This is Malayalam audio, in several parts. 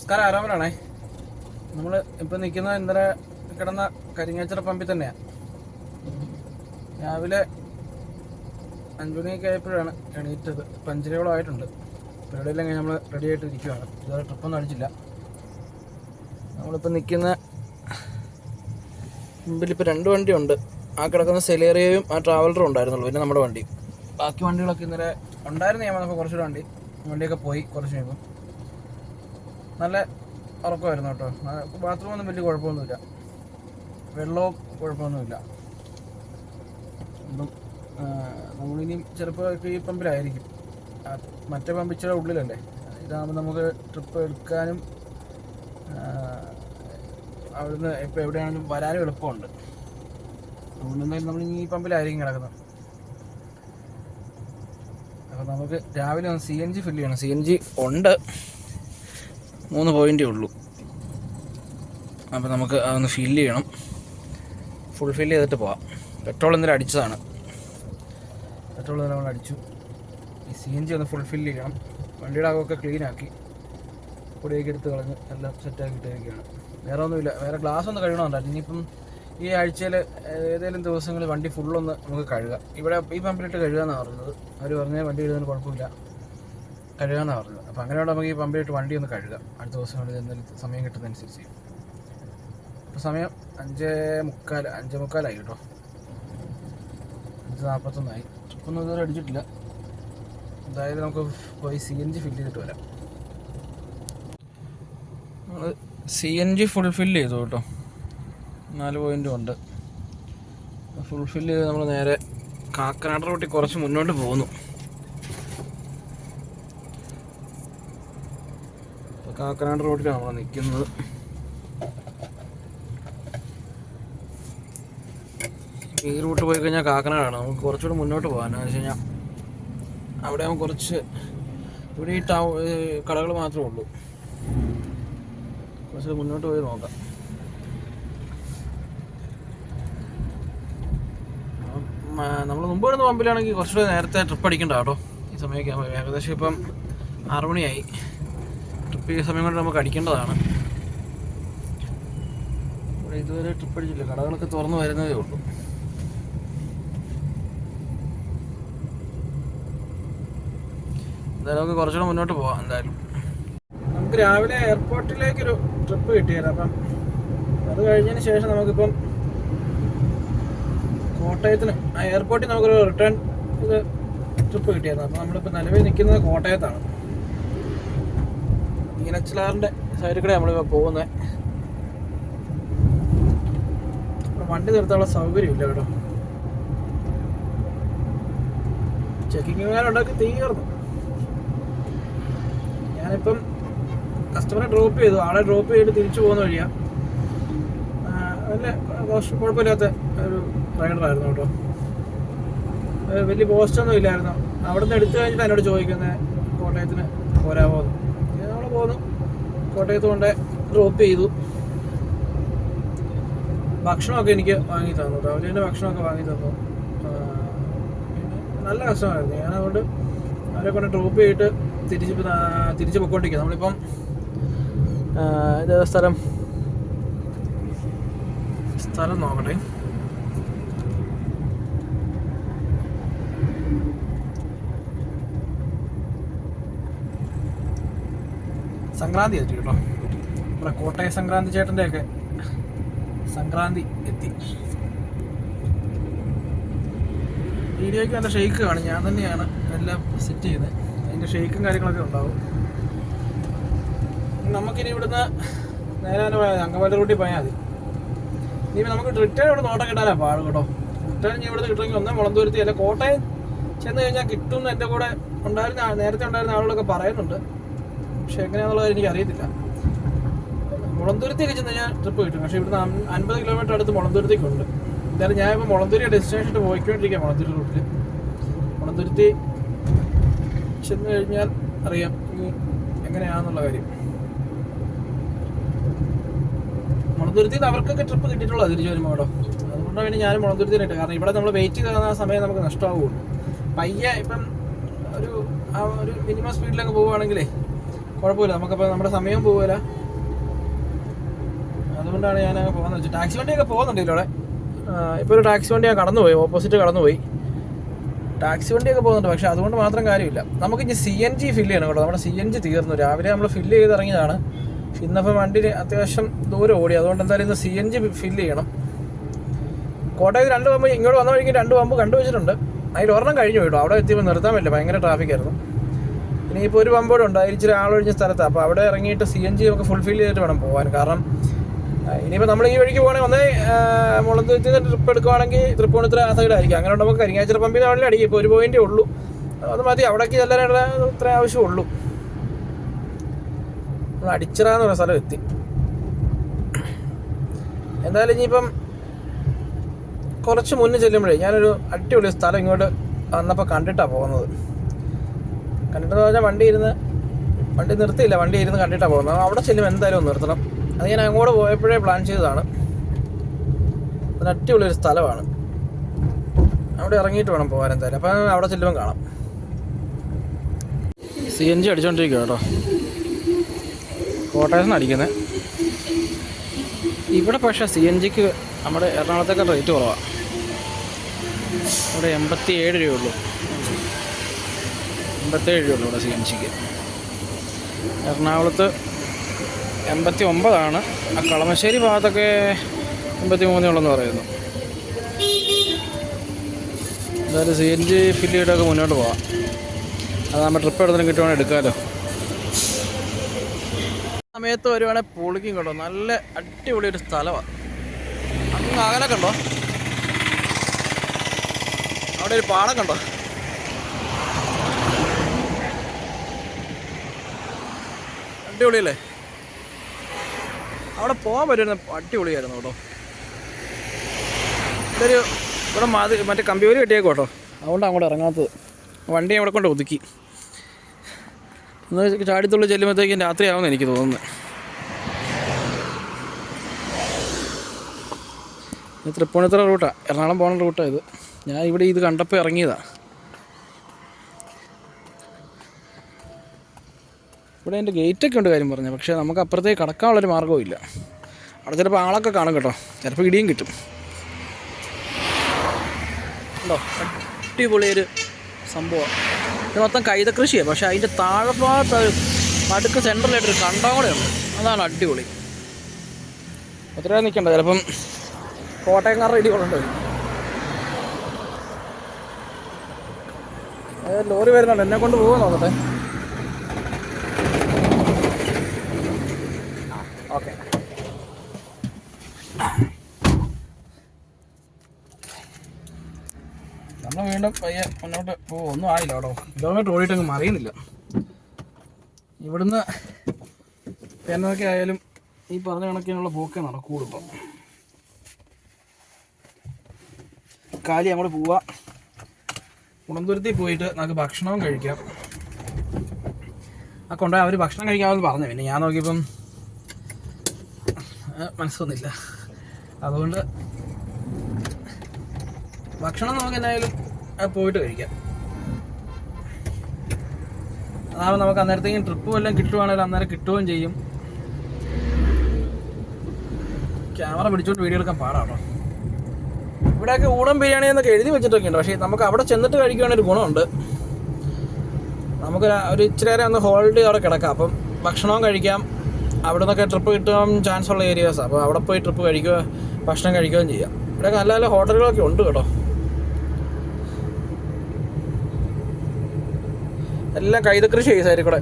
നമസ്കാരം ആരാമനാണേ? നമ്മൾ ഇപ്പം നിൽക്കുന്നത് ഇന്നലെ കിടന്ന കരിങ്ങാച്ചിറ പമ്പിൽ തന്നെയാണ് രാവിലെ അഞ്ചുമണിയൊക്കെ ആയപ്പോഴാണ് എണീറ്റത്. പഞ്ചരയോളം ആയിട്ടുണ്ട്. പരിപാടിയെല്ലാം കഴിഞ്ഞ് നമ്മൾ റെഡി ആയിട്ട് ഇരിക്കുകയാണ് ഇതുവരെ ട്രിപ്പൊന്നും അടിച്ചില്ല. നമ്മളിപ്പോൾ നിൽക്കുന്ന മുമ്പിൽ ഇപ്പോൾ രണ്ട് വണ്ടിയുണ്ട്. ആ കിടക്കുന്ന സെലേറിയയും ആ ട്രാവലറും ഉണ്ടായിരുന്നുള്ളൂ. പിന്നെ നമ്മുടെ വണ്ടി. ബാക്കി വണ്ടികളൊക്കെ ഇന്നലെ ഉണ്ടായിരുന്നു ഞാൻ വന്നപ്പോൾ കുറച്ചുകൂടെ വണ്ടി വണ്ടിയൊക്കെ പോയി കുറച്ച് കഴിയുമ്പോൾ നല്ല ഉറക്കമായിരുന്നു കേട്ടോ. ബാത്റൂമൊന്നും വലിയ കുഴപ്പമൊന്നുമില്ല. വെള്ളവും കുഴപ്പമൊന്നുമില്ല. അപ്പം നമ്മളിനി ചിലപ്പോൾ ഈ പമ്പിലായിരിക്കും. മറ്റേ പമ്പ് ഇച്ചിരി ഉള്ളിലല്ലേ? ഇതാകുമ്പോൾ നമുക്ക് ട്രിപ്പ് എടുക്കാനും അവിടുന്ന് ഇപ്പോൾ എവിടെയാണെങ്കിലും വരാനും എളുപ്പമുണ്ട്. അതുകൊണ്ട് എന്തായാലും നമ്മൾ ഈ പമ്പിലായിരിക്കും കിടക്കുന്നത്. അപ്പോൾ നമുക്ക് രാവിലെ ഒന്ന് സി എൻ ജി ഫില്ല് ചെയ്യണം. സി എൻ ജി ഉണ്ട്. മൂന്ന് പോയിന്റേ ഉള്ളൂ. അപ്പോൾ നമുക്ക് അതൊന്ന് ഫില്ല് ചെയ്യണം. ഫുൾ ഫില്ല് ചെയ്തിട്ട് പോവാം. പെട്രോൾ എന്തെങ്കിലും അടിച്ചതാണ്. പെട്രോൾ നമ്മൾ അടിച്ചു. ഈ സി എൻ ജി ഒന്ന് ഫുൾ ഫില്ല് ചെയ്യണം. വണ്ടിയുടെ അകമൊക്കെ ക്ലീൻ ആക്കി. പൊടിയൊക്കെ എടുത്ത് കളഞ്ഞ് എല്ലാം സെറ്റാക്കി ഇട്ടിരിക്കുകയാണ് വേറെ ഒന്നുമില്ല. വേറെ ഗ്ലാസ് ഒന്ന് കഴുകണമെന്നുണ്ടായിരുന്നു ഇനിയിപ്പം ഈ ആഴ്ചയിൽ ഏതെങ്കിലും ദിവസങ്ങളിൽ വണ്ടി ഫുള്ളൊന്ന് നമുക്ക് കഴുകാം. ഇവിടെ ഈ പമ്പിലിട്ട് കഴുകാമെന്നാണ് പറഞ്ഞത്. അവർ പറഞ്ഞാൽ വണ്ടി കഴുകുന്നതിന് കുഴപ്പമില്ല. കഴുകാമെന്നാണ് പറഞ്ഞത്. അപ്പോൾ അങ്ങനെയുള്ള നമുക്ക് ഈ പമ്പിലിട്ട് വണ്ടി ഒന്ന് കഴുകാം. അടുത്ത ദിവസങ്ങളിൽ എന്തെങ്കിലും സമയം കിട്ടുന്നതനുസരിച്ച് ഇപ്പോൾ സമയം അഞ്ച് മുക്കാൽ അഞ്ച് മുക്കാലായി കേട്ടോ. അഞ്ച് നാൽപ്പത്തൊന്നായി ഒന്നും ഇതുവരെ അടിച്ചിട്ടില്ല. എന്തായാലും നമുക്ക് പോയി സി എൻ ജി ഫില്ല് ചെയ്തിട്ട് വരാം. നമ്മൾ C N G full fill ചെയ്തു കേട്ടോ. നാല് പോയിന്റും ഉണ്ട്. ഫുൾ ഫില്ല് ചെയ്ത് നമ്മൾ നേരെ കാക്കനാട് റൂട്ടിൽ കുറച്ച് മുന്നോട്ട് പോകുന്നു. കാക്കനാട് റോഡിലാണ് നമ്മൾ നിൽക്കുന്നത് ഈ റൂട്ട് പോയി കഴിഞ്ഞാൽ കാക്കനാടാണ്. നമുക്ക് കുറച്ചുകൂടി മുന്നോട്ട് പോകാൻ എന്ന് വെച്ച് കഴിഞ്ഞാൽ അവിടെ ആകുമ്പോൾ കുറച്ച് ഇവിടെ ഈ ടൗ കടകൾ മാത്രമേ ഉള്ളൂ. കുറച്ച് മുന്നോട്ട് പോയി നോക്കാം. നമ്മൾ മുമ്പ് വരുന്ന പമ്പിലാണെങ്കിൽ കുറച്ചുകൂടെ നേരത്തെ ട്രിപ്പ് അടിക്കണ്ട കേട്ടോ. ഈ സമയമൊക്കെ ഏകദേശം ഇപ്പം ആറ് മണിയായി ഈ സമയം കൊണ്ട് നമുക്ക് അടിക്കേണ്ടതാണ്. ഇവിടെ ഇതുവരെ ട്രിപ്പ് അടിച്ചില്ല. കടകളൊക്കെ തുറന്നു വരുന്നതേ ഉള്ളൂ. എന്തായാലും നമുക്ക് കുറച്ചുകൂടെ മുന്നോട്ട് പോവാം എന്തായാലും. നമുക്ക് രാവിലെ എയർപോർട്ടിലേക്കൊരു ട്രിപ്പ് കിട്ടിയായിരുന്നു. അപ്പം അത് കഴിഞ്ഞതിന് ശേഷം നമുക്കിപ്പം കോട്ടയത്തിന് എയർപോർട്ടിൽ നമുക്കൊരു റിട്ടേൺ ഇത് ട്രിപ്പ് കിട്ടിയായിരുന്നു. അപ്പം നമ്മളിപ്പോൾ നിലവിൽ നിൽക്കുന്നത് കോട്ടയത്താണ്. ഈനച്ചിലാറിന്റെ സൈഡിൽ കൂടെ നമ്മളിപ്പോൾ പോകുന്നത് വണ്ടി നിർത്താനുള്ള സൗകര്യമില്ല കേട്ടോ. ചെക്കിങ്ങുകാരുണ്ടാക്കി തീർന്നു ഞാനിപ്പം കസ്റ്റമറെ ഡ്രോപ്പ് ചെയ്തു. ആളെ ഡ്രോപ്പ് ചെയ്തിട്ട് തിരിച്ചു പോകുന്ന വഴിയാ. നല്ല കുഴപ്പമില്ലാത്ത ഒരു റൈഡറായിരുന്നു കേട്ടോ. വലിയ പോസ്റ്റൊന്നും ഇല്ലായിരുന്നു. അവിടെ നിന്ന് എടുത്തു കഴിഞ്ഞിട്ട് എന്നോട് ചോദിക്കുന്നത് കോട്ടയത്തിന് പോരാമോ കോട്ടയത്ത് കൊണ്ട് ഡ്രോപ്പ് ചെയ്തു. ഭക്ഷണമൊക്കെ എനിക്ക് വാങ്ങി തന്നു രാവിലെ തന്നെ ഭക്ഷണമൊക്കെ വാങ്ങി തന്നു. നല്ല പിന്നെ നല്ല അതുകൊണ്ട് അവരെ കൊണ്ട് ഡ്രോപ്പ് ചെയ്തിട്ട് തിരിച്ച് തിരിച്ച് പൊക്കോണ്ടിരിക്കുക നമ്മളിപ്പം സ്ഥലം സ്ഥലം നോക്കട്ടെ. സംക്രാന്തി എത്തി കേട്ടോ. നമ്മുടെ കോട്ടയ സംക്രാന്തി ചേട്ടന്റെ ഒക്കെ സംക്രാന്തി എത്തി. വീഡിയോയ്ക്ക് നല്ല ഷെയ്ക്ക് കാണും. ഞാൻ തന്നെയാണ് എല്ലാം സെറ്റ് ചെയ്തത് അതിന്റെ ഷെയ്ക്കും കാര്യങ്ങളൊക്കെ ഉണ്ടാവും. നമുക്കിനി ഇവിടുന്ന് നേരെ തന്നെ പോയാൽ അങ്കമാലി റൂട്ടിൽ പോയാൽ മതി. ഇനി നമുക്ക് റിട്ടേൺ ഇവിടെ നോട്ടം കിട്ടാനാ പാട് കേട്ടോ. റിട്ടേൺ ഇനി ഇവിടുന്ന് കിട്ടുമെങ്കിൽ ഒന്നേ മുളന്തുരുത്തി അല്ല കോട്ടയം ചെന്ന് കഴിഞ്ഞാൽ കിട്ടും എന്റെ കൂടെ ഉണ്ടായിരുന്ന നേരത്തെ ഉണ്ടായിരുന്ന ആളുകളൊക്കെ പറയുന്നുണ്ട്. പക്ഷെ എങ്ങനെയാണെന്നുള്ളത് എനിക്ക് അറിയത്തില്ല. മുളന്തുരത്തേക്ക് ചെന്ന് ഞാൻ ട്രിപ്പ് കിട്ടും പക്ഷേ ഇവിടുന്ന് അൻപത് കിലോമീറ്റർ അടുത്ത് മുളന്തുരത്തേക്കുണ്ട്. എന്തായാലും ഞാൻ ഇപ്പോൾ മുളന്തുരി ഡെസ്റ്റിനേഷനിട്ട് പോയിക്കൊണ്ടിരിക്കുക മുളന്തുരി റൂട്ടിൽ മുളന്തുരുത്തി ചെന്ന് കഴിഞ്ഞാൽ അറിയാം ഇനി എങ്ങനെയാണെന്നുള്ള കാര്യം. മുളന്തുരുത്തിൽ നിന്ന് അവർക്കൊക്കെ ട്രിപ്പ് കിട്ടിയിട്ടുള്ളത് തിരിച്ചു വരുമ്പോൾ കേട്ടോ അതുകൊണ്ടാണ് പിന്നെ ഞാനും മുളന്തുരുത്തിനായിട്ട് കാരണം ഇവിടെ നമ്മൾ വെയിറ്റ് ചെയ്ത് തന്ന സമയം നമുക്ക് നഷ്ടമാവുള്ളൂ. പയ്യെ ഇപ്പം ഒരു ആ ഒരു മിനിമം സ്പീഡിലൊക്കെ പോവുകയാണെങ്കിലേ കുഴപ്പമില്ല. നമുക്കപ്പോൾ നമ്മുടെ സമയം പോകില്ല അതുകൊണ്ടാണ് ഞാൻ അങ്ങ് പോകുന്നത് വെച്ചാൽ ടാക്സി വണ്ടിയൊക്കെ പോകുന്നുണ്ട് ഇതിലൂടെ. ഇപ്പോൾ ഒരു ടാക്സി വണ്ടി ഞാൻ കടന്നുപോയി. ഓപ്പോസിറ്റ് കടന്നുപോയി. ടാക്സി വണ്ടിയൊക്കെ പോകുന്നുണ്ട് പക്ഷേ അതുകൊണ്ട് മാത്രം കാര്യമില്ല. നമുക്ക് ഇനി സി എൻ ജി ഫില്ല് ചെയ്യണം കേട്ടോ. നമ്മുടെ സി എൻ ജി തീർന്നു. രാവിലെ നമ്മൾ ഫില്ല് ചെയ്തിറങ്ങിയതാണ്. ഇന്നപ്പോൾ വണ്ടി അത്യാവശ്യം ദൂരം ഓടി. അതുകൊണ്ട് എന്തായാലും ഇന്ന് സി എൻ ജി ഫില്ല് ചെയ്യണം. കോട്ടയത്ത് രണ്ട് പമ്പ് ഇങ്ങോട്ട് വന്ന വഴിക്ക് രണ്ട് പമ്പ് കണ്ടുവച്ചിട്ടുണ്ട്. അതിൽ ഒരെണ്ണം കഴിഞ്ഞു കേട്ടോ. അവിടെ എത്തിയപ്പോൾ നിർത്താൻ പറ്റില്ല. ഭയങ്കര ട്രാഫിക് ആയിരുന്നു. ഇനിയിപ്പോൾ ഒരു പമ്പോടെ ഉണ്ട്. അതിൽ ഇച്ചിരി ആളൊഴിഞ്ഞ സ്ഥലത്താണ് അപ്പോൾ അവിടെ ഇറങ്ങിയിട്ട് സി എൻ ജി നമുക്ക് ഫുൾഫിൽ ചെയ്തിട്ട് വേണം പോകാൻ കാരണം ഇനിയിപ്പോൾ നമ്മൾ ഈ വഴിക്ക് പോകണമെങ്കിൽ ഒന്നേ മുളന്തുരുത്തിൽ നിന്ന് ട്രിപ്പ് എടുക്കുവാണെങ്കിൽ തൃപ്പൂണിത്തുറ ആ സൈഡായിരിക്കും അങ്ങനെ നമുക്ക് കരിങ്ങാച്ചിറ പമ്പിൽ അവിടെ അടിക്കും. ഇപ്പോൾ ഒരു പോയിന്റേ ഉള്ളൂ. അത് മതി. അവിടേക്ക് ചെല്ലാനുള്ള ഇത്ര ആവശ്യമുള്ളൂ നമ്മൾ അടിച്ചിറ എന്ന് പറയുന്ന സ്ഥലം എത്തി. എന്തായാലും ഇനിയിപ്പം കുറച്ച് മുന്നേ ചെല്ലുമ്പോഴേ ഞാനൊരു അടിപൊളി സ്ഥലം ഇങ്ങോട്ട് വന്നപ്പോൾ കണ്ടിട്ടാണ് പോകുന്നത്. കണ്ടിട്ടെന്ന് പറഞ്ഞാൽ വണ്ടി ഇരുന്ന് വണ്ടി നിർത്തിയില്ല വണ്ടി ഇരുന്ന് കണ്ടിട്ടാണ് പോകുന്നത്. അവിടെ ചെല്ലും എന്തായാലും ഒന്ന് നിർത്തണം. അത് ഞാൻ അങ്ങോട്ട് പോയപ്പോഴേ പ്ലാൻ ചെയ്തതാണ്. ഒരു അടിപൊളി ഒരു സ്ഥലമാണ്. അവിടെ ഇറങ്ങിയിട്ട് വേണം പോകാൻ എന്തായാലും. അപ്പം അവിടെ ചെല്ലുമ്പോൾ കാണാം. സി എൻ ജി അടിച്ചോണ്ടിരിക്കുക കേട്ടോ. കോട്ടയത്ത് അടിക്കുന്നത് ഇവിടെ പക്ഷേ സി എൻ ജിക്ക് നമ്മുടെ എറണാകുളത്തേക്കാൾ റേറ്റ് കുറവാണ് ഇവിടെ എൺപത്തി ഏഴ് രൂപയുള്ളൂ എൺപത്തേഴ് രൂപയുള്ളൂ ഇവിടെ സി എൻ സിക്ക് എറണാകുളത്ത് എൺപത്തി ഒമ്പതാണ്. ആ കളമശ്ശേരി ഭാഗത്തൊക്കെ എൺപത്തി മൂന്നേ ഉള്ളെന്ന് പറയുന്നു. എന്തായാലും സി എൻ ജി ഫില്ല് ചെയ്തൊക്കെ മുന്നോട്ട് പോവാം. അത് നമ്മൾ ട്രിപ്പ് എടുത്തിട്ട് കിട്ടുവാണെങ്കിൽ എടുക്കാമല്ലോ സമയത്ത് വരുവാണെങ്കിൽ പൊളിക്കും കണ്ടോ നല്ല അടിപൊളി ഒരു സ്ഥലമാണ് അങ്ങ് അകലെ കണ്ടോ? അവിടെ ഒരു പാടം കണ്ടോ? അടിപൊളിയല്ലേ? അവിടെ പോകാൻ പറ്റുന്ന അടിപൊളിയായിരുന്നു കേട്ടോ. ഇതൊരു ഇവിടെ മാതി മറ്റേ കമ്പ്യൂര് കിട്ടിയേക്കും കേട്ടോ. അതുകൊണ്ടാണ് അങ്ങോട്ട് ഇറങ്ങാത്തത്. വണ്ടി അവിടെ കൊണ്ട് ഒതുക്കി. ഒന്ന് ചാടിത്തുള്ളി ചെല്ലുമ്പോഴത്തേക്കും രാത്രിയാവുമെന്ന് എനിക്ക് തോന്നുന്നത് ഇത് തൃപ്പൂണിത്തുറ റൂട്ടാണ് എറണാകുളം പോകുന്ന റൂട്ടാണ് ഇത്. ഞാൻ ഇവിടെ ഇത് കണ്ടപ്പോൾ ഇറങ്ങിയതാണ് ഇവിടെ എന്റെ ഗേറ്റൊക്കെ ഉണ്ട് കാര്യം പറഞ്ഞത് പക്ഷേ നമുക്ക് അപ്പുറത്തേക്ക് കടക്കാനുള്ളൊരു മാർഗവും ഇല്ല. അവിടെ ചിലപ്പോൾ ആളൊക്കെ കാണും കേട്ടോ. ചിലപ്പോൾ ഇടിയും കിട്ടും. ഉണ്ടോ? അടിപൊളിയൊരു സംഭവമാണ് ഇത് മൊത്തം കൈത കൃഷിയാണ് പക്ഷേ അതിന്റെ താഴെ ഭാഗത്ത് ഒരു നടുക്ക് സെൻട്രലായിട്ടൊരു കണ്ടം കൂടെ ഉണ്ട്. അതാണ് അടിപൊളി. ഒത്തിരി നിൽക്കണ്ട ചിലപ്പം കോട്ടയംകാരുടെ ഇടി അതായത് ലോറി വരുന്നുണ്ട്. എന്നെ കൊണ്ട് പോകാൻ നോക്കട്ടെ ഓക്കെ നമ്മൾ വീണ്ടും പയ്യെ മുന്നോട്ട് ഓ ഒന്നും ആയില്ല കേട്ടോ കിലോമീറ്റർ ഓടിയിട്ട് അങ്ങ് മറിയുന്നില്ല. ഇവിടുന്ന് എന്നൊക്കെ ആയാലും ഈ പറഞ്ഞ കണക്കിനുള്ള പോക്കേ നടക്കൂടും ഇപ്പം. കാലി അങ്ങോട്ട് പോവാ. കുളന്തുരുത്തി പോയിട്ട് നമുക്ക് ഭക്ഷണവും കഴിക്കാം. ആ കൊണ്ടുപോയി അവർ ഭക്ഷണം കഴിക്കാമെന്ന് പറഞ്ഞു. പിന്നെ ഞാൻ നോക്കിയപ്പം മനസ്സൊന്നില്ല അതുകൊണ്ട് ഭക്ഷണം നമുക്ക് എന്നായാലും ആ, പോയിട്ട് കഴിക്കാം. അതാവുമ്പോൾ നമുക്ക് അന്നേരത്തേക്കും ട്രിപ്പ് വല്ലതും കിട്ടുവാണെങ്കിൽ അന്നേരം കിട്ടുകയും ചെയ്യും. ക്യാമറ പിടിച്ചോണ്ട് വീഡിയോ എടുക്കാൻ പാടാണോ? ഇവിടെയൊക്കെ ഊടം ബിരിയാണി എന്നൊക്കെ എഴുതി വെച്ചിട്ടൊക്കെ ഉണ്ട് പക്ഷേ നമുക്ക് അവിടെ ചെന്നിട്ട് കഴിക്കുകയാണെങ്കിൽ ഒരു ഗുണമുണ്ട്. നമുക്ക് ഒരു- ഇച്ചിരി നേരം ഒന്ന് ഹോൾഡ് ചെയ്ത് അവിടെ കിടക്കാം. അപ്പം ഭക്ഷണവും കഴിക്കാം. അവിടെ നിന്നൊക്കെ ട്രിപ്പ് കിട്ടാൻ ചാൻസ് ഉള്ള ഏരിയാസാണ് അപ്പോൾ അവിടെ പോയി ട്രിപ്പ് കഴിക്കുക ഭക്ഷണം കഴിക്കുകയും ചെയ്യാം. ഇവിടെയൊക്കെ നല്ല നല്ല ഹോട്ടലുകളൊക്കെ ഉണ്ട് കേട്ടോ. എല്ലാം കൈതകൃഷി ഈ സൈഡിൽ കൂടെ.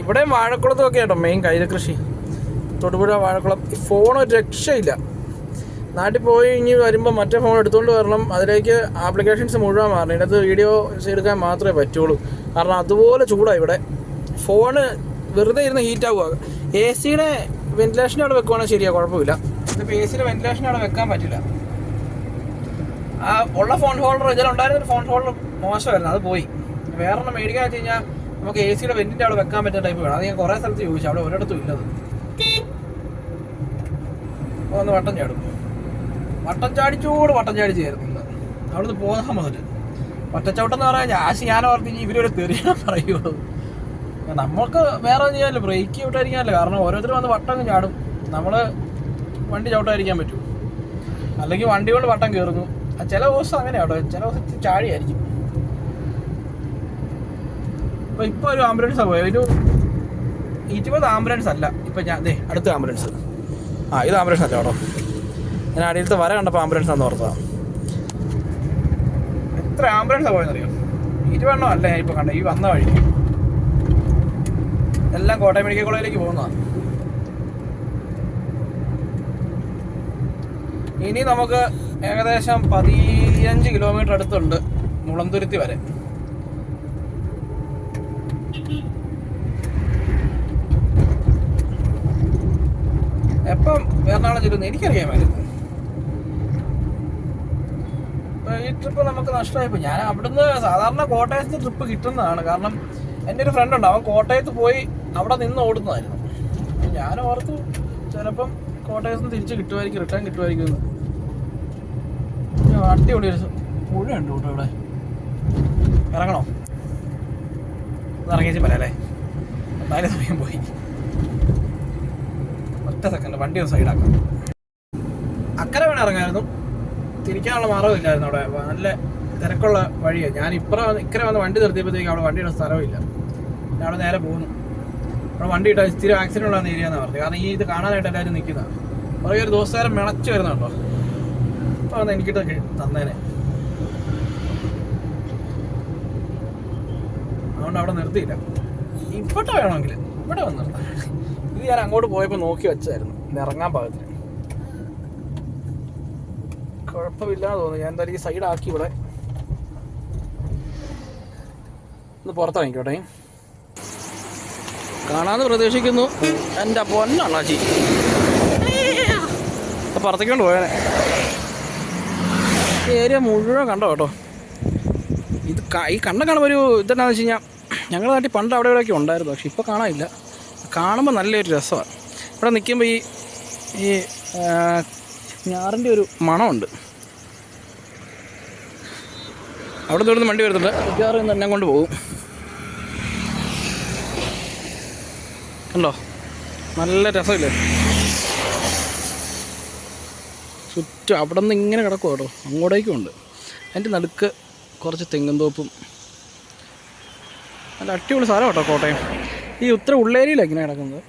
ഇവിടെ വാഴക്കുളത്തും ഒക്കെ കേട്ടോ മെയിൻ കൈതകൃഷി? തൊടുപുഴ വാഴക്കുളം. ഫോൺ ഒരു രക്ഷയില്ല. നാട്ടിൽ പോയി ഇനി വരുമ്പോൾ മറ്റേ ഫോൺ എടുത്തുകൊണ്ട് വരണം. അതിലേക്ക് ആപ്ലിക്കേഷൻസ് മുഴുവൻ മാറണം. ഇതിനകത്ത് വീഡിയോ എടുക്കാൻ മാത്രമേ പറ്റുള്ളൂ. കാരണം അതുപോലെ ചൂടാണ് ഇവിടെ. ഫോണ് വെറുതെ ഇരുന്ന് ഹീറ്റ് ആവുക. എ സിയുടെ വെന്റിലേഷൻ അവിടെ വെക്കുവാണെങ്കിൽ ശരിയാ കുഴപ്പമില്ല. ഇതിപ്പോൾ എ സിയുടെ വെന്റിലേഷൻ അവിടെ വെക്കാൻ പറ്റില്ല. ആ ഉള്ള ഫോൺ ഹോൾഡർ ഇതിലുണ്ടായിരുന്ന ഫോൺ ഹോൾഡർ മോശമായിരുന്നു. അത് പോയി. വേറൊരെണ്ണം മേടിക്കാൻ വെച്ച് കഴിഞ്ഞാൽ നമുക്ക് എ സിയുടെ വെന്റിന്റെ അവിടെ വെക്കാൻ പറ്റുന്ന ടൈപ്പ് വേണം. അത് ഞാൻ കുറേ സ്ഥലത്ത് ചോദിച്ചു. അവിടെ ഒരിടത്തും ഇല്ലത്. ഒന്ന് വട്ടം ചാടും. വട്ടം ചാടിച്ചോട് വട്ടം ചാടിച്ചായിരുന്നു ഇന്ന്. അവിടുന്ന് പോകാൻ വന്നിട്ട് ഒറ്റച്ചവിട്ടം എന്ന് പറഞ്ഞാൽ ആശ ഞാൻ ഓർത്തിനി ഇവരൊരു തെറിയാൻ പറയുള്ളൂ. നമുക്ക് വേറെ ചെയ്യാമല്ലോ ബ്രേക്ക് ചവിട്ടായിരിക്കാമല്ലോ കാരണം ഓരോരുത്തർ വന്ന് വട്ടം ചാടും. നമ്മൾ വണ്ടി ചവിട്ടായിരിക്കാൻ പറ്റും. അല്ലെങ്കിൽ വണ്ടി കൊണ്ട് വട്ടം കയറുന്നു ചില ദിവസം അങ്ങനെ കേട്ടോ ചില ദിവസം ചാടിയായിരിക്കും. ഇപ്പൊ ഇപ്പൊ ഒരു ആംബുലൻസ് പോയ. ഒരു ഇരുപത് ആംബുലൻസ് അല്ല. ഇപ്പൊ ഞാൻ ദേ അടുത്ത ആംബുലൻസ് ആ ഇത് ആംബുലൻസ് അല്ല കേട്ടോ. ഞാൻ അടിയിലത്തെ വര കണ്ടപ്പോൾ ആംബുലൻസ് ആണെന്ന് ഓർത്താ എത്ര പോയെന്ന് പോയെന്നറിയോ? ഇരുപതെണ്ണം അല്ല ഞാൻ ഇപ്പൊ കണ്ടത്. ഈ വന്ന വഴി എല്ലാം കോട്ടയം മെഡിക്കൽ കോളേജിലേക്ക് പോകുന്നതാണ് ഇനി നമുക്ക് ഏകദേശം പതിനഞ്ച് കിലോമീറ്റർ അടുത്തുണ്ട്. മുളന്തുരുത്തി വരെ. ചെല്ലുന്നു എനിക്കറിയാമായിരുന്നു. ഈ ട്രിപ്പ് നമുക്ക് നഷ്ടമായിപ്പോ ഞാൻ അവിടുന്ന് സാധാരണ കോട്ടയത്ത് ട്രിപ്പ് കിട്ടുന്നതാണ്. കാരണം എന്റെ ഒരു ഫ്രണ്ട് ഉണ്ട്. അവൻ കോട്ടയത്ത് പോയി അവിടെ നിന്ന് ഓടുന്നതായിരുന്നു. ഞാൻ ഓർത്തു ചിലപ്പം കോട്ടയത്ത് നിന്ന് തിരിച്ച് കിട്ടുമായിരിക്കും റിട്ടേൺ കിട്ടുമായിരിക്കും എന്ന്. അടിപൊളി ഒരു പുഴയുണ്ട് കൂട്ടോ ഇവിടെ. ഇറങ്ങണോ? ഇറങ്ങിയേച്ച് പറയാം അല്ലേ? എന്തായാലും സമയം പോയി. ഒറ്റ സെക്കൻഡ് വണ്ടി ഒന്ന് സൈഡാക്കാം അക്കരെ ഇറങ്ങായിരുന്നു. തിരിക്കാനുള്ള മാർഗമില്ലായിരുന്നു അവിടെ. നല്ല തിരക്കുള്ള വഴിയാണ് ഞാൻ ഇപ്പുറം ഇക്കരെ വന്ന് വണ്ടി നിർത്തിയപ്പോഴത്തേക്ക് അവിടെ വണ്ടിയുടെ സ്ഥലമില്ല. അവിടെ നേരെ പോകുന്നു അവിടെ വണ്ടി ഇട്ടാൽ സ്ഥിരം ആക്സിഡന്റ് ഉള്ള ഏരിയ എന്നാണ് പറഞ്ഞത്. കാരണം ഈ ഇത് കാണാനായിട്ട് എല്ലാവരും നിൽക്കുന്നതാണ് കുറേ ഒരു ദിവസത്തേരം മിളച്ച് വരുന്നുണ്ടോ? അപ്പോൾ അന്ന് എനിക്കിട്ട് തന്നേനെ. അതുകൊണ്ട് അവിടെ നിർത്തിയില്ല. ഇവിടെ വേണമെങ്കിൽ ഇവിടെ വന്ന് നിർത്താം. ഇത് ഞാൻ അങ്ങോട്ട് പോയപ്പോൾ നോക്കി വെച്ചായിരുന്നു. ഇറങ്ങാൻ പാകത്തിന്. കുഴപ്പമില്ലാന്ന് തോന്നുന്നു. ഞാൻ എന്തായാലും ഈ സൈഡ് ആക്കി ഇവിടെ. ഒന്ന് പുറത്തിറങ്ങിക്കോട്ടെ കാണാന്ന് പ്രതീക്ഷിക്കുന്നു. എന്റെ പൊന്നാണാച്ചി പുറത്തേക്കൊണ്ട് പോയാനെ. ഏരിയ മുഴുവൻ കണ്ടോ കേട്ടോ? ഇത് ഈ കണ്ണ കാണുമ്പോൾ ഒരു ഇതെന്നാന്ന് വെച്ച് കഴിഞ്ഞാൽ ഞങ്ങളുടെ നാട്ടിൽ പണ്ട് അവിടെ ഇവിടെയൊക്കെ ഉണ്ടായിരുന്നു പക്ഷെ ഇപ്പോൾ കാണാനില്ല. കാണുമ്പോൾ നല്ലൊരു രസമാണ്. ഇവിടെ നിൽക്കുമ്പോൾ ഈ ഈ ഞാറിന്റെ ഒരു മണമുണ്ട്. അവിടെ നിന്ന് വണ്ടി വരുന്നുണ്ട്. മിക്കവാറും എന്നെ കൊണ്ട് പോകും. കണ്ടോ? നല്ല രസമില്ലേ? ചുറ്റും അവിടെ നിന്ന് ഇങ്ങനെ കിടക്കും കേട്ടോ. അങ്ങോട്ടേക്കും ഉണ്ട്. അതിന്റെ നടുക്ക് കുറച്ച് തെങ്ങും തോപ്പും. നല്ല അടിപൊളി സ്ഥലം കേട്ടോ കോട്ടയം. ഈ ഉത്തര ഉള്ളേരിയിലാണ് ഇങ്ങനെ കിടക്കുന്നത്.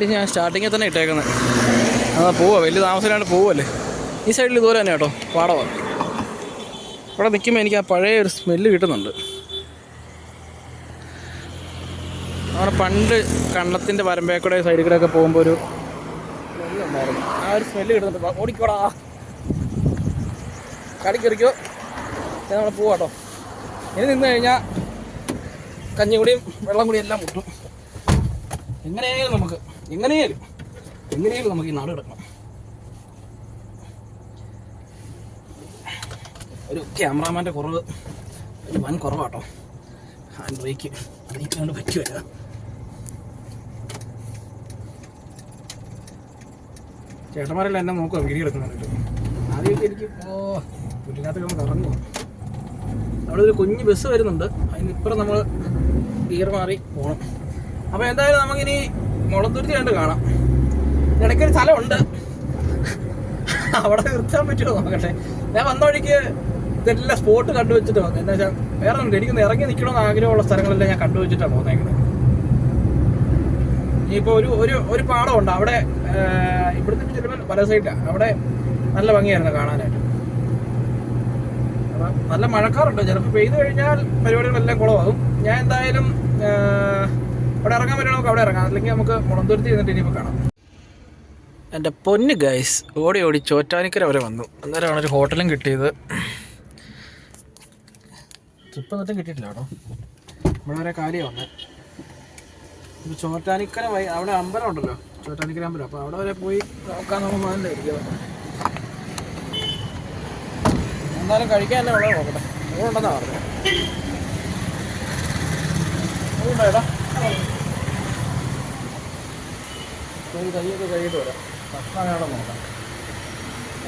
വണ്ടി ഞാൻ സ്റ്റാർട്ടിങ്ങിൽ തന്നെ ഇട്ടേക്കുന്നത് അതാ പോവാ വലിയ താമസമില്ലാണ്ട് പോവല്ലേ? ഈ സൈഡിൽ ഇതുപോലെ തന്നെ കേട്ടോ പാടമാണ് ഇവിടെ നിൽക്കുമ്പോൾ എനിക്ക് ആ പഴയ ഒരു സ്മെല്ല് കിട്ടുന്നുണ്ട്. നമ്മുടെ പണ്ട് കണ്ണത്തിന്റെ വരമ്പേക്കൂടെ സൈഡിൽ കൂടെ ഒക്കെ പോകുമ്പോൾ ഒരു സ്മെല്ലുണ്ടായിരുന്നു ആ ഒരു സ്മെല്ല് കിട്ടുന്നുണ്ട്. ഓടിക്കോടാ. ഓടിക്കോടാ കടിക്കെറിക്കോ നമ്മൾ പോവാട്ടോ ഇനി നിന്ന് കഴിഞ്ഞാൽ കഞ്ഞിക്കുടിയും വെള്ളം കൂടിയും എല്ലാം മുട്ടും. എങ്ങനെയായാലും നമുക്ക്. എങ്ങനെയായാലും എങ്ങനെയാലും നമുക്ക് ഈ നാട് കിടക്കണം. ഒരു ക്യാമറാമാന്റെ കുറവ് ഒരു വൻ കുറവാട്ടോ. ഹാൻഡ് ബ്രേക്ക് ബ്രേക്ക് പറ്റുമല്ല ചേട്ടന്മാരെല്ലാം എന്നെ നോക്കുക വീഡിയോ എടുക്കുന്നുണ്ട് ആദ്യമൊക്കെ എനിക്ക് ഓ പുല്ലിനകത്തൊക്കെ നമുക്ക് ഇറങ്ങുമോ അവിടെ ഒരു കുഞ്ഞ് ബസ് വരുന്നുണ്ട്. അതിന് ഇപ്പുറം നമ്മൾ ഗിയർ മാറി പോകണം അപ്പോൾ എന്തായാലും നമുക്കിനി മുളന്തുരുത്തി കണ്ട് കാണാം. ഇടയ്ക്കൊരു സ്ഥലമുണ്ട് അവിടെ നിർത്താൻ പറ്റുമോ നോക്കട്ടെ. ഞാൻ വന്ന വഴിക്ക് ഇതെല്ലാം സ്പോട്ട് കണ്ടുവച്ചിട്ട് വന്നത് എന്താ വെച്ചാൽ വേറെ ഒന്നും എനിക്കൊന്ന് ഇറങ്ങി നിൽക്കണമെന്ന് ആഗ്രഹമുള്ള സ്ഥലങ്ങളെല്ലാം ഞാൻ കണ്ടുവച്ചിട്ടാണ് പോന്നേക്കുന്നത് ഇപ്പോൾ ഒരു ഒരു ഒരു പാടമുണ്ട് അവിടെ ഇവിടുന്ന് ചിലപ്പോൾ പല സൈറ്റാണ് അവിടെ നല്ല ഭംഗിയായിരുന്നു കാണാനായിട്ട്. അപ്പം നല്ല മഴക്കാറുണ്ട്. ചിലപ്പോൾ പെയ്തു കഴിഞ്ഞാൽ പരിപാടികളെല്ലാം കുളമാകും ഞാൻ എന്തായാലും അവിടെ ഇറങ്ങാൻ പറ്റുമോ നമുക്ക് അവിടെ ഇറങ്ങാം. അല്ലെങ്കിൽ നമുക്ക് മുളന്തുരുത്തി എന്നിട്ട് ഇനിയിപ്പോൾ കാണാം. എന്റെ പൊന്ന് ഗൈസ് ഓടി ഓടി ചോറ്റാനിക്കര വരെ വന്നു. അന്നേരമാണ് ഒരു ഹോട്ടലും കിട്ടിയത്. ട്രിപ്പ് എന്നിട്ടും കിട്ടിയിട്ടില്ല കേട്ടോ. ഇവിടെ വരെ വന്നത് ഇപ്പോൾ ചോറ്റാനിക്കര വൈ അവിടെ അമ്പലം ഉണ്ടല്ലോ. ചോറ്റാനിക്കര അമ്പലം. അപ്പോൾ അവിടെ വരെ പോയി നോക്കാൻ നമുക്ക് നല്ലതായിരിക്കും എന്നാലും കഴിക്കാൻ തന്നെ ഉള്ളത് നോക്കട്ടെ. അതുകൊണ്ടെന്നാ പറഞ്ഞത് അതുകൊണ്ടോ ഒരു കൈയൊക്കെ വരാം. ഭക്ഷണം അവിടെ നോക്കാം.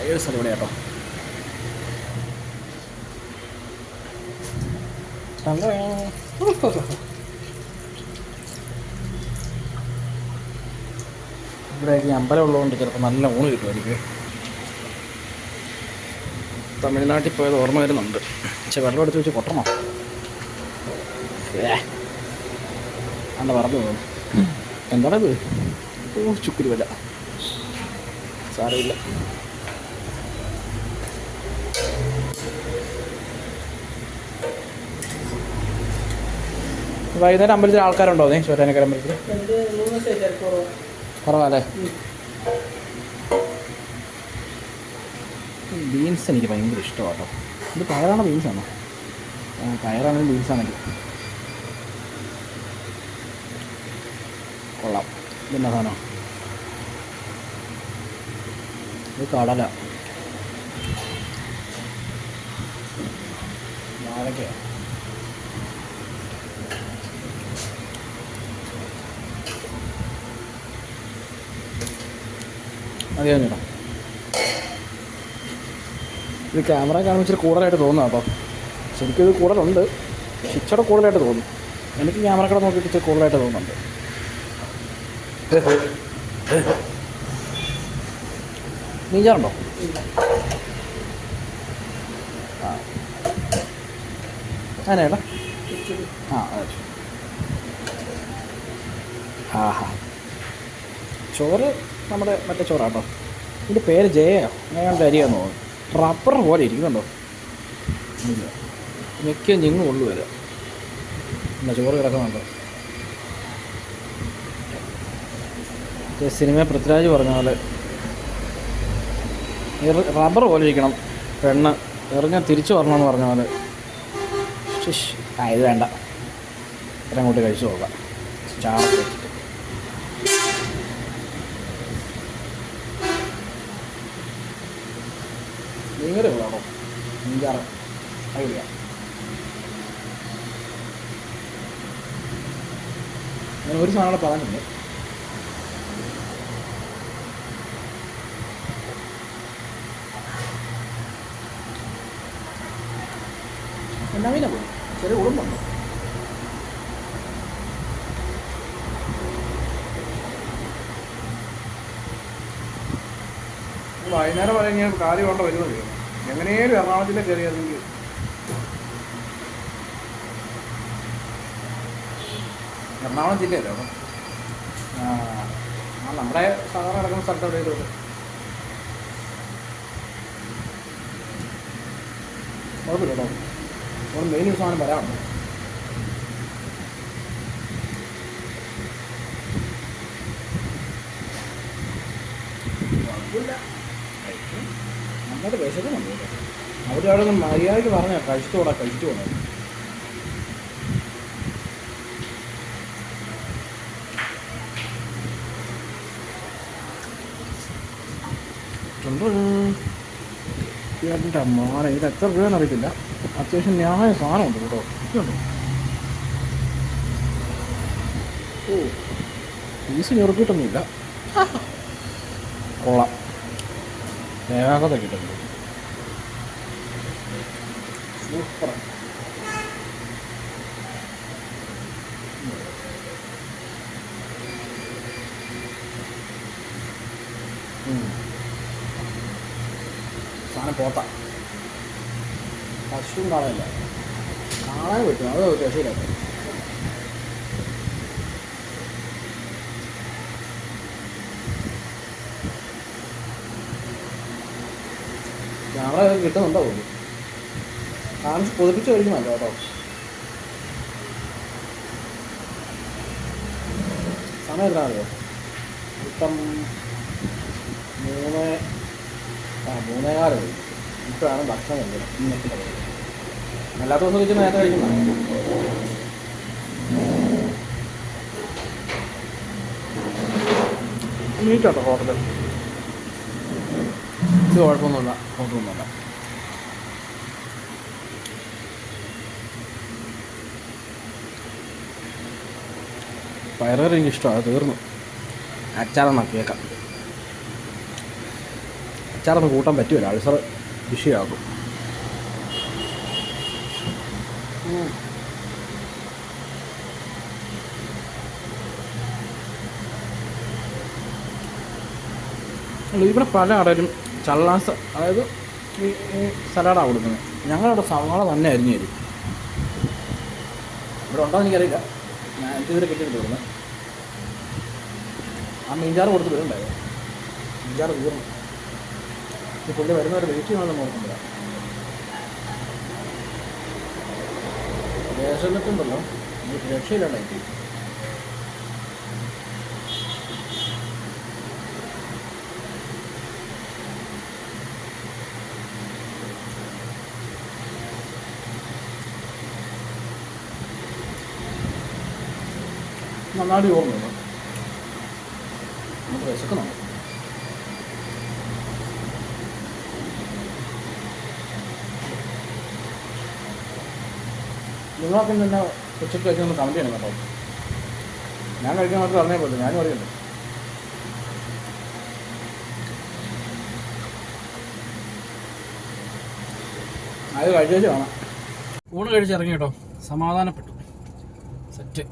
ഏഴ് സ്ഥലം ഇവിടെ കേട്ടോ? ഇവിടെ ഈ അമ്പലം ഉള്ളതുകൊണ്ട് ചിലപ്പോൾ നല്ല ഊണ് കിട്ടുമായിരിക്കും. തമിഴ്നാട്ടിൽ പോയത് ഓർമ്മ വരുന്നുണ്ട്. പക്ഷെ വെള്ളം എടുത്ത് വെച്ച് കൊട്ടണോ ഏ. അണ്ട പറഞ്ഞു. പോകുന്നു എന്താണത് ഓ ചുക്കുരി വല്ല സാരമില്ല. വൈകുന്നേരം അമ്പലത്തിൽ ആൾക്കാരുണ്ടോ? നീ ചോറ്റാനക്കര അമ്പലത്തിൽ? കുറവാല്ലേ? ബീൻസ് എനിക്ക് ഭയങ്കര ഇഷ്ടമാണ് കേട്ടോ ഇത് പയറാണോ ബീൻസാണോ? പയറാണെങ്കിൽ പയറാണെങ്കിൽ ബീൻസാണെങ്കിൽ കൊള്ളാം ഇതെന്നാ സാധനം. ഇത് കടല. വാഴയ്ക്ക. ഇത് ക്യാമറ കാണുമ്പോൾ ഇച്ചിരി കൂടുതലായിട്ട് തോന്നുന്നു കേട്ടോ. ശരിക്കും ഇത് കൂടുതലുണ്ട്. ഇച്ചിരി കൂടുതലായിട്ട് തോന്നും. എനിക്ക് ക്യാമറ കൂടെ നോക്കിയിട്ട് ഇച്ചിരി കൂടുതലായിട്ട് തോന്നുന്നുണ്ട്. നീഞ്ചാറുണ്ടോ ആ. അങ്ങനെയാ ആ ആഹാ. ചോറ് നമ്മുടെ മറ്റേ ചോറാട്ടോ. ഇതിന്റെ പേര് ജയോ. അങ്ങനെയാണ് അരിയാന്ന് തോന്നുന്നു. റബ്ബർ പോലെ ഇരിക്കുന്നുണ്ടോ മിക്ക ഞങ്ങൾ ഉള്ളു വരാം. എന്നാ ചോറ് കിടക്കുന്നുണ്ടോ? സിനിമ പൃഥ്വിരാജ് പറഞ്ഞ പോലെ. റബ്ബർ പോലെ ഇരിക്കണം. പെണ്ണ് എറിഞ്ഞ തിരിച്ചു വരണമെന്ന് പറഞ്ഞ പോലെ. ഷിഷ് ആ ഇത് വേണ്ട. ഇതങ്ങോട്ട് കഴിച്ചു നോക്കാം ചാറൊക്കെ വെച്ചിട്ട്. മീൻകറി ഉള്ളതാണോ മീൻചാറ് അടിപൊളിയാ. ഞാൻ ഒരു സാധനം കൂടെ പറഞ്ഞിട്ടുണ്ട് എന്നാ മീനാ പോയി ചെറിയ കുടുംബമുണ്ടോ വൈകുന്നേരം വരെ ഇങ്ങനെ കാര്യം കൊണ്ട് വരുന്നത് എങ്ങനെയും എറണാകുളത്തിലെ കയറിയാണെങ്കിൽ എറണാകുളം ജില്ലയല്ലോ ആ നമ്മുടെ സാധാരണ നടക്കുന്ന സ്ഥലത്ത് എവിടെയെങ്കിലും കുഴപ്പമില്ല കേട്ടോ. നമ്മൾ മെയിൻ സാധനം വരാറുണ്ട് കുഴപ്പമില്ല. നന്നായിട്ട് വിശക്കുന്നുണ്ട് കേട്ടോ. അവർ അവിടെ നിന്ന് മര്യാദയ്ക്ക് പറഞ്ഞ കഴിച്ചോടാ കഴിച്ചോടാ. എന്റെ മോനെ ഇത് എത്ര രൂപയെന്ന് അറിയത്തില്ല. അത്യാവശ്യം ന്യായ സാധനമുണ്ട് കേട്ടോ. ഇതുണ്ടോ? ഓ ഫീസ് ഞെറുക്കിയിട്ടൊന്നുമില്ല കൊള്ളാം. വേഗാകത കിട്ടുന്നുണ്ട് സൂപ്പർ സാധനം പോത്ത. പശുവും കാണാനില്ല കാണാൻ പറ്റും അത് രക്ഷയില്ല. ഞങ്ങളെ കിട്ടുന്നുണ്ടോ പോലും? കാണിച്ച് പൊതിപ്പിച്ച് കഴിക്കുന്നല്ലോ കേട്ടോ സമയം എത്ര അറിയോ? ഇപ്പം മൂന്ന് ആ മൂന്നേകാൽ പോയി ഇപ്പോഴാണ് ഭക്ഷണം കഴിക്കുന്നത്. ഇന്നത്തെ. അല്ലാത്ത ദിവസം വെച്ച് നേരത്തെ കഴിക്കുന്ന നീറ്റാട്ടോ ഹോട്ടൽ ഇത് കുഴപ്പമൊന്നുമില്ല. കുഴപ്പമൊന്നുമില്ല പയറുകറി എനിക്കിഷ്ടമാണ് തീർന്നു തീർന്നു. അച്ചാറെന്നാ കേൾക്കാം അച്ചാറൊന്ന് കൂട്ടാൻ പറ്റുമല്ലോ അൾസർ വിഷയമാകും. ഇവിടെ പല കടയിലും ചള്ളാസ് അതായത് ഈ സലാഡാണ് കൊടുക്കുന്നത്. ഞങ്ങളവിടെ സവാള തന്നെ അരിഞ്ഞു തരും ഇവിടെ ഉണ്ടോ എനിക്കറിയില്ല. ഞാൻ ഇതുവരെ കിട്ടിയിട്ട് തോന്നുന്നു ആ മീൻചാറ് കൊടുത്ത് വരുന്നുണ്ടായിരുന്നു മീൻചാറ് തീർന്നു. ഈ പുള്ളി വരുന്നവരെ വെയിറ്റ് ചെയ്യണമെന്ന് നോക്കുന്നില്ല ദേശത്തിട്ടുണ്ടല്ലോ നമുക്ക് രക്ഷയില്ലാണ്ടായി നന്നായിട്ട് ഓർമ്മ നമുക്ക് വിശക്കണം നിങ്ങളൊക്കെ തന്നെ ഉച്ചയ്ക്ക് കഴിക്കുന്ന കമന്റ് ചെയ്യണം കേട്ടോ. ഞാൻ കഴിക്കാൻ മാത്രം അറിഞ്ഞേ പോലും ഞാനും അറിയണ്ടേ അത് കഴിച്ചു വേണം ഊണ് കഴിച്ചിറങ്ങി കേട്ടോ. സമാധാനപ്പെട്ടു. സെറ്റ്.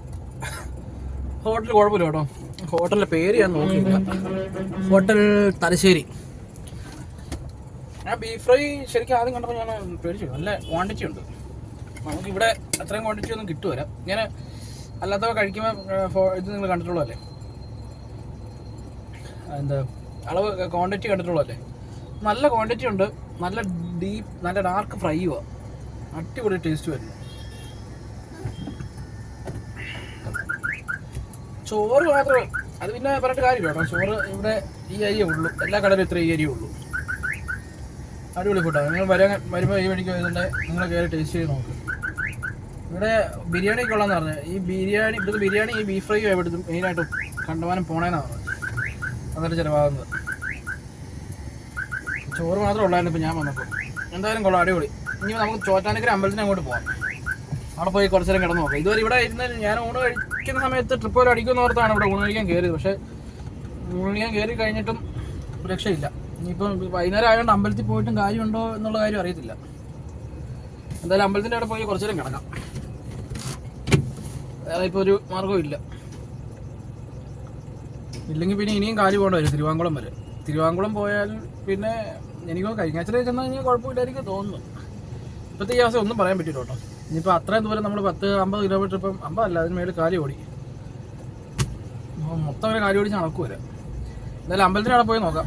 ഹോട്ടൽ കുഴപ്പമില്ല കേട്ടോ. ഹോട്ടലിന്റെ പേര് ഞാൻ നോക്കിയില്ല ഹോട്ടൽ തലശ്ശേരി. ഞാൻ ബീഫ് ഫ്രൈ ശരിക്കും ആദ്യം കണ്ടപ്പോൾ ഞാൻ പേടിച്ചു. നല്ല ക്വാണ്ടിറ്റി ഉണ്ട്. നമുക്കിവിടെ അത്രയും ക്വാണ്ടിറ്റി ഒന്നും കിട്ടുമല്ല ഞാൻ അല്ലാത്തവ കഴിക്കുമ്പോൾ ഇത് നിങ്ങൾ കണ്ടിട്ടുള്ളൂ അല്ലേ എന്താ അളവ് ക്വാണ്ടിറ്റി കണ്ടിട്ടുള്ളൂ അല്ലേ നല്ല ക്വാണ്ടിറ്റി ഉണ്ട്. നല്ല ഡീപ്പ് നല്ല ഡാർക്ക് ഫ്രൈയുമാണ് അടിപൊളി ടേസ്റ്റ് വരുന്നു. ചോറ് മാത്രമേ അത് പിന്നെ പറഞ്ഞിട്ട് കാര്യമില്ല കേട്ടോ. ചോറ് ഇവിടെ ഈ അരിയേ ഉള്ളൂ. എല്ലാ കടയിലും ഇത്ര ഈ അരിയേ ഉള്ളൂ. അടിപൊളി ഫുഡാണ് നിങ്ങൾ വരാൻ വരുമ്പോൾ ഈ വഴിക്ക് വരുന്നുണ്ട് നിങ്ങൾ കയറി ടേസ്റ്റ് ചെയ്ത് നോക്ക്. ഇവിടെ ബിരിയാണി കൊള്ളാന്ന് പറഞ്ഞത് ഈ ബിരിയാണി ഇവിടുത്തെ ബിരിയാണി ഈ ബീഫ് ഫ്രൈ ഇവിടുത്തെ മെയിനായിട്ട് കണ്ടമാനം പോണേന്നാണ് പറഞ്ഞത്. എന്നിട്ട് ചിലവാകുന്നത്. ചോറ് മാത്രമേ ഉള്ളായിരുന്നു ഇപ്പം ഞാൻ വന്നപ്പോൾ എന്തായാലും കൊള്ളാം. അടിപൊളി. ഇനി നമുക്ക് ചോറ്റാനക്കര അമ്പലത്തിന് അങ്ങോട്ട് പോകാം അവിടെ പോയി കുറച്ചു നേരം കിടന്നു നോക്കാം. ഇതുവരെ ഇവിടെ ഇരുന്ന് ഞാൻ ഊണ് കഴിക്കുന്ന സമയത്ത് ട്രിപ്പ് പോലെ അടിക്കുമെന്ന് ഓർത്താണ് ഇവിടെ ഊണ് കഴിക്കാൻ കയറിയത്. പക്ഷേ ഊണ് കഴിക്കാൻ കയറി കഴിഞ്ഞിട്ടും രക്ഷയില്ല. ഇനിയിപ്പം വൈകുന്നേരം ആയതുകൊണ്ട് അമ്പലത്തിൽ പോയിട്ടും കാര്യമുണ്ടോ എന്നുള്ള കാര്യം അറിയത്തില്ല. എന്തായാലും അമ്പലത്തിന്റെ അവിടെ പോയി കുറച്ചു നേരം കിടക്കാം. വേറെ ഇപ്പോൾ ഒരു മാർഗവും ഇല്ല. ഇല്ലെങ്കിൽ പിന്നെ ഇനിയും കാര്യം പോകേണ്ടി വരും തിരുവാങ്കുളം വരെ. തിരുവാങ്കുളം പോയാൽ പിന്നെ എനിക്കോ കഴിഞ്ഞാഴ്ച ചെന്നാൽ കഴിഞ്ഞാൽ കുഴപ്പമില്ലായിരിക്കും തോന്നുന്നു. ഇപ്പോഴത്തെ ഈ അവസ്ഥ ഒന്നും പറയാൻ പറ്റില്ല കേട്ടോ. ഇനിയിപ്പോൾ അത്രയും ദൂരം നമ്മൾ പത്ത് അമ്പത് കിലോമീറ്റർ ഇപ്പം അമ്പത് അല്ല അതിന് മേളിൽ കാലി ഓടി. മൊത്തം ഒരു കാലി ഓടിച്ച് നടക്കൂല. എന്തായാലും അമ്പലത്തിനവിടെ പോയി നോക്കാം.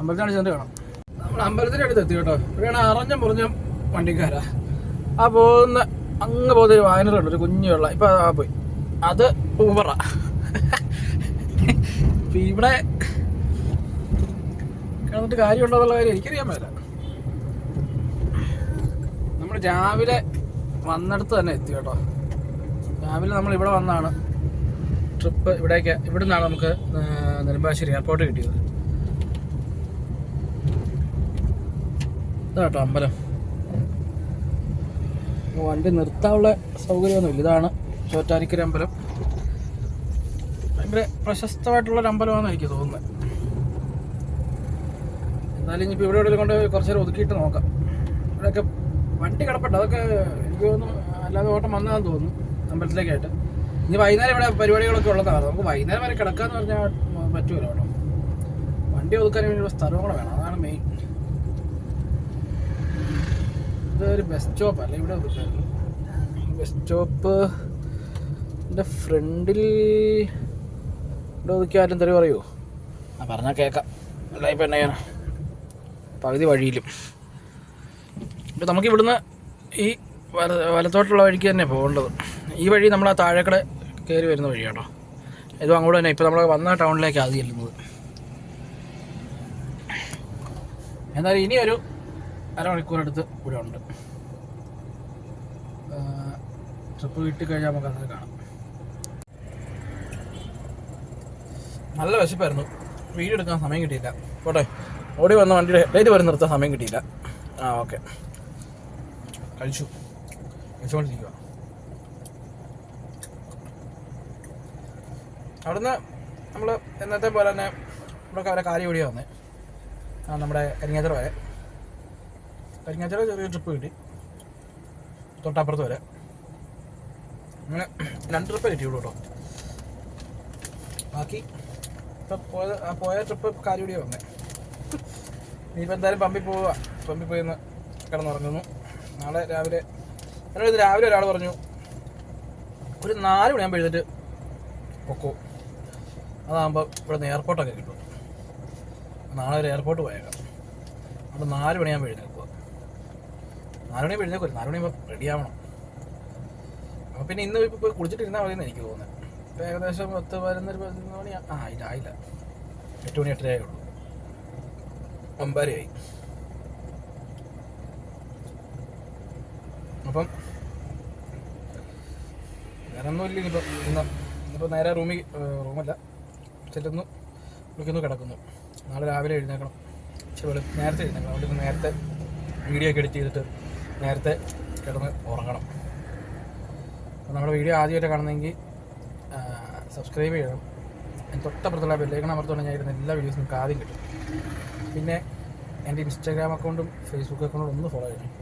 അമ്പലത്തിനാണ് ചെന്ന് കാണാം. നമ്മൾ അമ്പലത്തിന്റെ അടുത്ത് എത്തി കേട്ടോ. ഇവിടെയാണ് അറിഞ്ഞും പുറഞ്ഞും വണ്ടിക്കാരാ. ആ പോകുന്ന അങ്ങ് പോകുന്ന ഒരു വായനറുണ്ട് ഒരു കുഞ്ഞു വെള്ളം. ഇപ്പം ആ പോയി. അത് ഊബറാ ഇവിടെ കിടന്നിട്ട് കാര്യമുണ്ടോ എന്നുള്ള കാര്യം എനിക്കറിയാൻ പറ്റില്ല നമ്മൾ രാവിലെ വന്നിടത്ത് തന്നെ എത്തി കേട്ടോ. രാവിലെ നമ്മൾ ഇവിടെ വന്നാണ്. ട്രിപ്പ് ഇവിടേക്ക് ഇവിടെ നിന്നാണ് നമുക്ക് നെടുമ്പാശ്ശേരി എയർപോർട്ട് കിട്ടിയത്. ഇതാട്ടോ അമ്പലം. വണ്ടി നിർത്താനുള്ള സൗകര്യമൊന്നുമില്ല. ഇതാണ് ചോറ്റാനിക്കര അമ്പലം. ഭയങ്കര പ്രശസ്തമായിട്ടുള്ളൊരു അമ്പലമാണെന്ന് എനിക്ക് തോന്നുന്നത് എന്നാലും ഇനിയിപ്പോൾ ഇവിടെ എവിടെയെങ്കിലും കൊണ്ട് കുറച്ചേരം ഒതുക്കിയിട്ട് നോക്കാം. ഇവിടെയൊക്കെ വണ്ടി കിടപ്പുണ്ട്. അതൊക്കെ എനിക്ക് അല്ലാതെ ഓട്ടം വന്നതാന്ന് തോന്നുന്നു. അമ്പലത്തിലേക്കായിട്ട്. ഇനി വൈകുന്നേരം ഇവിടെ പരിപാടികളൊക്കെ ഉള്ളതാണ്. നമുക്ക് വൈകുന്നേരം വരെ കിടക്കാന്ന് പറഞ്ഞാൽ പറ്റുമല്ലോ കേട്ടോ. വണ്ടി ഒതുക്കാൻ വേണ്ടിയിട്ടുള്ള സ്ഥലവും കൂടെ വേണം. അതാണ് മെയിൻ ഇതൊരു ബസ് സ്റ്റോപ്പ് അല്ല? ഇവിടെ ബസ് സ്റ്റോപ്പ് എന്റെ ഫ്രണ്ടിൽ ഇവിടെ ഒതുക്കി ആരും തെറി പറയുമോ ആ പറഞ്ഞാൽ കേൾക്കാം അല്ല ഇപ്പം എന്നാ പകുതി വഴിയിലും. ഇപ്പം നമുക്ക് ഇവിടുന്ന് ഈ വല വലത്തോട്ടുള്ള വഴിക്ക് തന്നെ പോകേണ്ടത്. ഈ വഴി നമ്മൾ ആ താഴേക്കടെ കയറി വരുന്ന വഴിയാട്ടോ. ഇതും അങ്ങോട്ട് തന്നെ. ഇപ്പോൾ നമ്മൾ വന്ന ടൗണിലേക്ക് ആദ്യം ചെല്ലുന്നത്. എന്നാൽ ഇനി ഒരു അരമണിക്കൂറടുത്ത് ഇവിടെ ഉണ്ട്. ട്രിപ്പ് കിട്ടിക്കഴിഞ്ഞാൽ നമുക്ക് അങ്ങനെ കാണാം. നല്ല വിശപ്പായിരുന്നു. വീഡിയോ എടുക്കാൻ സമയം കിട്ടിയില്ല. പോട്ടെ. ഓടി വന്ന വണ്ടിയുടെ ഹെഡ്ലൈറ്റ് വരെ നിർത്താൻ സമയം കിട്ടിയില്ല. ആ ഓക്കെ. കഴിച്ചു. കഴിച്ചുകൊണ്ടിരിക്കുക അവിടുന്ന് നമ്മൾ എന്നത്തെ പോലെ തന്നെ നമ്മളൊക്കെ കാര്യം ഓടിയാ വന്നേ. ആ നമ്മുടെ കരിങ്ങാച്ചിറ വരെ. കരിങ്ങാച്ചിറ ചെറിയൊരു ട്രിപ്പ് കിട്ടി. തൊട്ടപ്പുറത്ത് വരെ. അങ്ങനെ രണ്ട് ട്രിപ്പേ കിട്ടിയുള്ളൂ കേട്ടോ ബാക്കി ഇപ്പം പോയ പോയ ട്രിപ്പ് കാര്യൂടിയാണ് വന്നേ. ഇനിയിപ്പോൾ എന്തായാലും പമ്പിൽ പോവുക. പമ്പിൽ പോയി കിടന്നുറങ്ങുന്നു. നാളെ രാവിലെ എന്നോട് ഇന്ന് രാവിലെ ഒരാൾ പറഞ്ഞു ഒരു നാല് മണിയാകുമ്പോൾ എഴുന്നേറ്റ് പൊക്കോ. അതാകുമ്പോൾ ഇവിടെ നിന്ന് എയർപോർട്ടൊക്കെ കിട്ടും. നാളെ ഒരു എയർപോർട്ട് പോയേക്കാം. അപ്പോൾ നാല് മണിയാകുമ്പോൾ എഴുന്നേൽക്കുക. നാല് മണിയാകുമ്പോൾ എഴുന്നേക്കും നാല് മണിയാകുമ്പോൾ റെഡി ആവണം. അപ്പോൾ പിന്നെ ഇന്ന് ഇപ്പോൾ പോയി കുളിച്ചിട്ടിരുന്നാൽ മതിയെന്ന് എനിക്ക് തോന്നുന്നത് ഇപ്പോൾ ഏകദേശം പത്ത് പതിനൊന്നര പതിനൊന്ന് മണി ആ ഇല്ല ആയില്ല. എട്ട് മണി എട്ടരയായുള്ളൂ. ഒമ്പതരയായി അപ്പം വേറെ ഒന്നുമില്ല ഇനിയിപ്പോൾ ഇന്ന് ഇന്നിപ്പോൾ നേരെ റൂമിൽ റൂമല്ല. ചെല്ലുന്നു വിളിക്കുന്നു കിടക്കുന്നു. നാളെ രാവിലെ എഴുന്നേക്കണം. പക്ഷെ വെളു നേരത്തെ എഴുന്നേക്കണം. അവിടെ നേരത്തെ വീഡിയോ ഒക്കെ എഡിറ്റ് ചെയ്തിട്ട് നേരത്തെ കിടന്ന് ഉറങ്ങണം. അപ്പോൾ നമ്മുടെ വീഡിയോ ആദ്യമായിട്ട് കാണുന്നെങ്കിൽ സബ്സ്ക്രൈബ് ചെയ്യണം. തൊട്ടപ്പുറത്തുള്ള ബെല്ലേക്കൺ അമർത്തുകൊണ്ട് ഞാൻ എല്ലാ വീഡിയോസും നിങ്ങൾക്ക് ആദ്യം കിട്ടും. പിന്നെ എന്റെ ഇൻസ്റ്റാഗ്രാം അക്കൗണ്ടും ഫേസ്ബുക്ക് അക്കൗണ്ടും ഒന്ന് ഫോളോ ചെയ്യണം.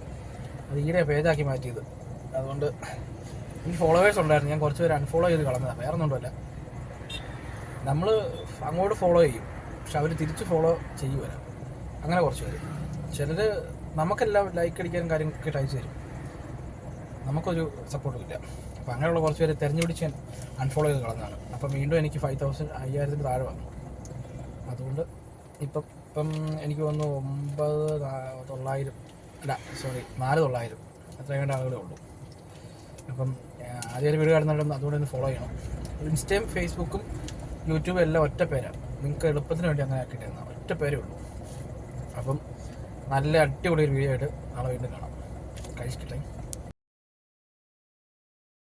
അത് ഈയിടെ പേജാക്കി മാറ്റിയത്. അതുകൊണ്ട് എനിക്ക് ഫോളോവേഴ്സ് ഉണ്ടായിരുന്നു. ഞാൻ കുറച്ച് പേര് അൺഫോളോ ചെയ്ത് കളഞ്ഞതാണ് വേറെ ഒന്നുമല്ല നമ്മൾ അങ്ങോട്ട് ഫോളോ ചെയ്യും. പക്ഷെ അവർ തിരിച്ച് ഫോളോ ചെയ്യുമല്ല അങ്ങനെ കുറച്ച് പേര്. ചിലർ നമുക്കെല്ലാം ലൈക്ക് അടിക്കാനും കാര്യങ്ങളൊക്കെ അയച്ചു തരും. നമുക്കൊരു സപ്പോർട്ടും ഇല്ല. അപ്പോൾ അങ്ങനെയുള്ള കുറച്ച് പേര് തിരഞ്ഞുപിടിച്ച് ഞാൻ അൺഫോളോ ചെയ്ത് കളഞ്ഞതാണ്. അപ്പം വീണ്ടും എനിക്ക് ഫൈവ് തൗസൻഡ് അയ്യായിരത്തിന് താഴെ വന്നു. അതുകൊണ്ട് ഇപ്പം ഇപ്പം എനിക്ക് വന്നു ഒമ്പത് തൊള്ളായിരം. അല്ല സോറി നാല് തൊള്ളായിരം. അത്രയും വേണ്ട ആളുകളേ ഉള്ളൂ. അപ്പം ആദ്യം വീഡിയോ കാണുന്നുണ്ടെന്ന് അതുകൊണ്ട് ഒന്ന് ഫോളോ ചെയ്യണം. ഇൻസ്റ്റയും ഫേസ്ബുക്കും യൂട്യൂബും എല്ലാം ഒറ്റ പേരാണ്. നിങ്ങൾക്ക് എളുപ്പത്തിന് വേണ്ടി അങ്ങനെ ആക്കിയിട്ടിരുന്ന ഒറ്റ പേരേ ഉള്ളൂ. അപ്പം നല്ല അടിപൊളി ഒരു വീഡിയോ ആയിട്ട് നാളെ വീണ്ടും കാണാം. കഴിച്ചിട്ടെ